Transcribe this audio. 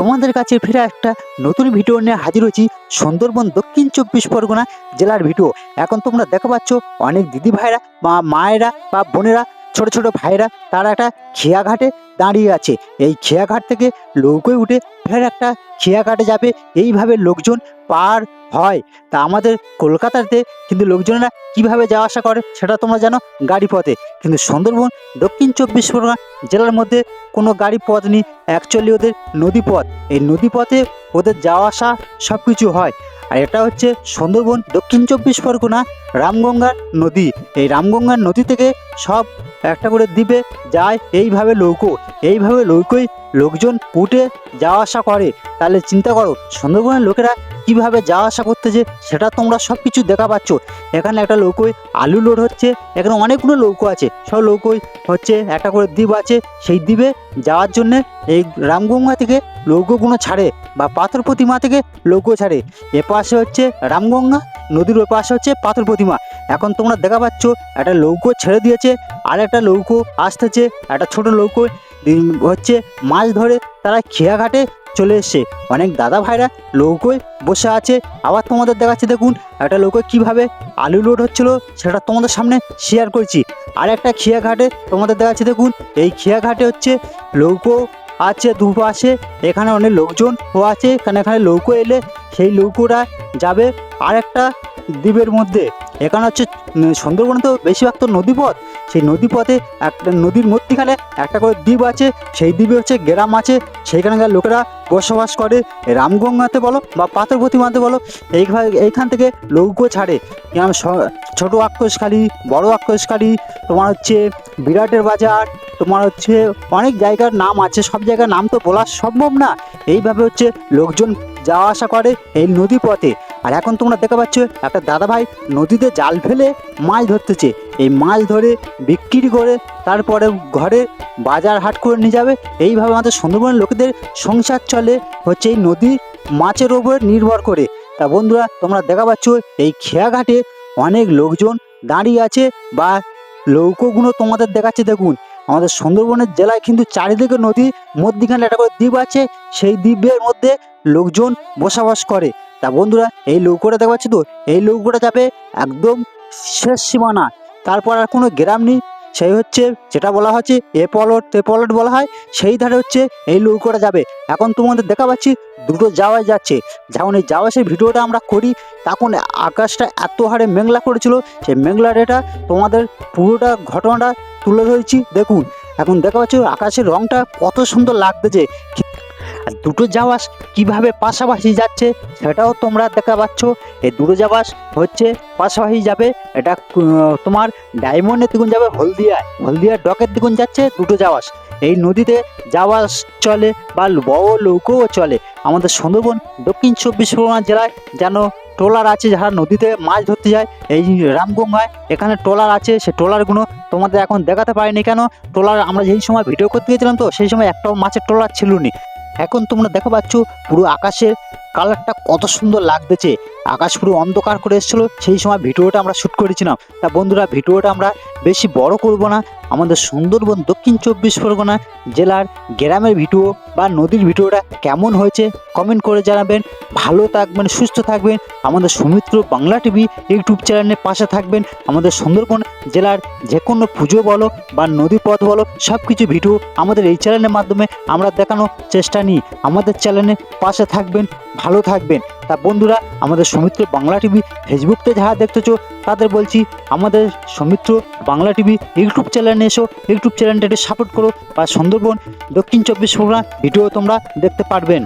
তোমাদের কাছে ফেরা একটা নতুন ভিডিও নিয়ে হাজির হয়েছি সুন্দরবন দক্ষিণ চব্বিশ পরগনা জেলার ভিডিও। এখন তোমরা দেখা পাচ্ছ অনেক দিদি ভাইরা বা মায়েরা বা বোনেরা, ছোট ছোট ভাইরা তারা একটা খেয়াঘাটে দাঁড়িয়ে আছে। এই খেয়াঘাট থেকে লৌকোয় উঠে ফের একটা খেয়াঘাটে যাবে, এইভাবে লোকজন পার হয়। তা আমাদের কলকাতাতে কিন্তু লোকজনেরা কীভাবে যাওয়া আসা করে সেটা তোমরা জানো গাড়ি পথে কিন্তু সুন্দরবন, দক্ষিণ চব্বিশ পরগনা জেলার মধ্যে কোনো গাড়ি পথ নেই অ্যাকচুয়ালি ওদের নদী পথ এই নদী পথে ওদের যাওয়া আসা সব কিছু হয়। আর এটা হচ্ছে সুন্দরবন, দক্ষিণ চব্বিশ পরগনা, রামগঙ্গার নদী। এই রামগঙ্গার নদী থেকে সব একটা করে দ্বীপে যায়, এইভাবে নৌকো এইভাবে নৌকোয় লোকজন উঠে যাওয়া আসা করে। তাহলে চিন্তা করো সুন্দরবনের লোকেরা কীভাবে যাওয়া আসা করতেছে সেটা তোমরা সব কিছু দেখা পাচ্ছ। এখানে একটা নৌকোয় আলু লোড হচ্ছে এখানে অনেকগুলো লৌকো আছে। সব নৌকোয় হচ্ছে একটা করে দ্বীপ আছে সেই দ্বীপে যাওয়ার জন্যে এই রামগঙ্গা থেকে নৌকোগুলো ছাড়ে বা পাথর প্রতিমা থেকে লৌকো ছাড়ে। এ পাশে হচ্ছে রামগঙ্গা নদীর ওই পাশে হচ্ছে পাথর প্রতিমা। এখন তোমরা দেখা পাচ্ছ একটা লৌকো ছেড়ে দিয়েছে আর একটা লৌকো আসতেছে একটা ছোট উম, হচ্ছে মাছ ধরে তারা খেয়াঘাটে চলে এসছে। অনেক দাদা ভাইরা নৌকোয় বসে আছে। আবার তোমাদের দেখাচ্ছি, দেখুন, একটা নৌকোয় কীভাবে আলু লোড হচ্ছিল সেটা তোমাদের সামনে শেয়ার করছি। আর একটা খেয়াঘাটে তোমাদের দেখাচ্ছি, দেখুন, এই খেয়াঘাটে হচ্ছে নৌকো আছে দুপাশে, এখানে অনেক লোকজন ও আছে এখানে এখানে নৌকো এলে সেই নৌকোটা যাবে আর একটা দ্বীপের মধ্যে। এখানে হচ্ছে সুন্দরবনে তো বেশিরভাগ তো নদীপথ সেই নদীপথে একটা নদীর মধ্যিখানে একটা করে দ্বীপ আছে। সেই দ্বীপে হচ্ছে গ্রাম আছে। সেইখানকার লোকেরা বসবাস করে। রামগঙ্গাতে বলো বা পাথর প্রতিমাতে বলো এইভাবে এইখান থেকে লৌকো ছাড়ে। যেমন ছোটো আক্রোশখালী বড় আক্রোশখালী তোমার হচ্ছে বিরাটের বাজার, তোমার হচ্ছে অনেক জায়গার নাম আছে। সব জায়গার নাম তো বলা সম্ভব না। এইভাবে হচ্ছে লোকজন যাওয়া আসা করে এই নদী পথে আর এখন তোমরা দেখতে পাচ্ছ একটা দাদা ভাই নদীতে জাল ফেলে মাছ ধরতেছে। এই মাছ ধরে বিক্রি করে তারপরে ঘরে বাজার হাট করে নিয়ে যাবে। এইভাবে আমাদের সুন্দরবনের লোকেদের সংসার চলে। হচ্ছে এই নদী মাছের ওপর নির্ভর করে। তা বন্ধুরা, তোমরা দেখা পাচ্ছ এই খেয়াঘাটে অনেক লোকজন দাঁড়িয়ে আছে বা নৌকোগুলো তোমাদের দেখাচ্ছে। দেখুন, আমাদের সুন্দরবনের জেলায় কিন্তু চারিদিকে নদী মধ্যিখানে একটা করে দ্বীপ আছে। সেই দ্বীপের মধ্যে লোকজন বসবাস করে। তা বন্ধুরা, এই লৌকোটা দেখা পাচ্ছি তো? এই লৌকোটা যাবে একদম শেষ সীমানা। তারপর আর কোনো গ্রাম নেই। সেই হচ্ছে যেটা বলা হচ্ছে এ পলট, তে পলট বলা হয়। সেই ধারে হচ্ছে এই লৌকোটা যাবে। এখন তোমাদের দেখা পাচ্ছি, দুটো যাওয়াই যাচ্ছে। যেমন এই যাওয়া সেই ভিডিওটা আমরা করি, তখন আকাশটা এত হারে মেঘলা করেছিল। সেই মেঘলা রেটা তোমাদের পুরোটা ঘটনাটা তুলে ধরেছি। দেখুন, এখন দেখা পাচ্ছ আকাশের রংটা কত সুন্দর লাগতেছে। আর দুটো জাহাজ কীভাবে পাশাপাশি যাচ্ছে সেটাও তোমরা দেখা পাচ্ছ। এই দুটো জাহাজ হচ্ছে পাশাপাশি যাবে। এটা তোমার ডায়মন্ডের দিকুন যাবে হলদিয়ায় হলদিয়ার ডকের দিকুন যাচ্ছে, দুটো জাহাজ এই নদীতে জাহাজ চলে বা বড় নৌকোও চলে। আমাদের সুন্দরবন, দক্ষিণ চব্বিশ পরগনা জেলায় যেন ট্রলার আছে, যারা নদীতে মাছ ধরতে যায়, এই রামগঙ্গায় এখানে ট্রলার আছে, সে ট্রলারগুলো তোমাদের এখন দেখাতে পারিনি কেন? ট্রলার আমরা যেই সময় ভিডিও করতে গেছিলাম তো, সেই সময় একটাও মাছের ট্রলার ছিল নি এখন তোমরা দেখা পাচ্ছ পুরো আকাশের কালারটা কত সুন্দর লাগতেছে। আকাশ পুরো অন্ধকার করে এসেছিল, সেই সময় ভিডিওটা আমরা শ্যুট করেছিলাম। তা বন্ধুরা, ভিডিওটা আমরা বেশি বড় করব না, আমাদের সুন্দরবন দক্ষিণ চব্বিশ পরগনা জেলার গ্রামের ভিডিও বা নদীর ভিডিওটা কেমন হয়েছে কমেন্ট করে জানাবেন। ভালো থাকবেন, সুস্থ থাকবেন। আমাদের সুমিত্র বাংলা টিভি ইউটিউব চ্যানেলের পাশে থাকবেন। আমাদের সুন্দরবন জেলার যে কোনো পুজো বলো বা নদী পথ বলো সব কিছু ভিডিও আমাদের এই চ্যানেলের মাধ্যমে আমরা দেখানোর চেষ্টা নিই। আমাদের চ্যানেলের পাশে থাকবেন, ভালো থাকবেন। তা বন্ধুরা, আমাদের সৌমিত্র বাংলা টিভি ফেসবুকতে যারা দেখতেছো, তাদের বলছি, আমাদের সৌমিত্র বাংলা টিভি ইউটিউব চ্যানেলে এসো। ইউটিউব চ্যানেলটা একটু সাপোর্ট করো। বা সুন্দরবন দক্ষিণ চব্বিশ পরগনা ভিডিও তোমরা দেখতে পারবেন।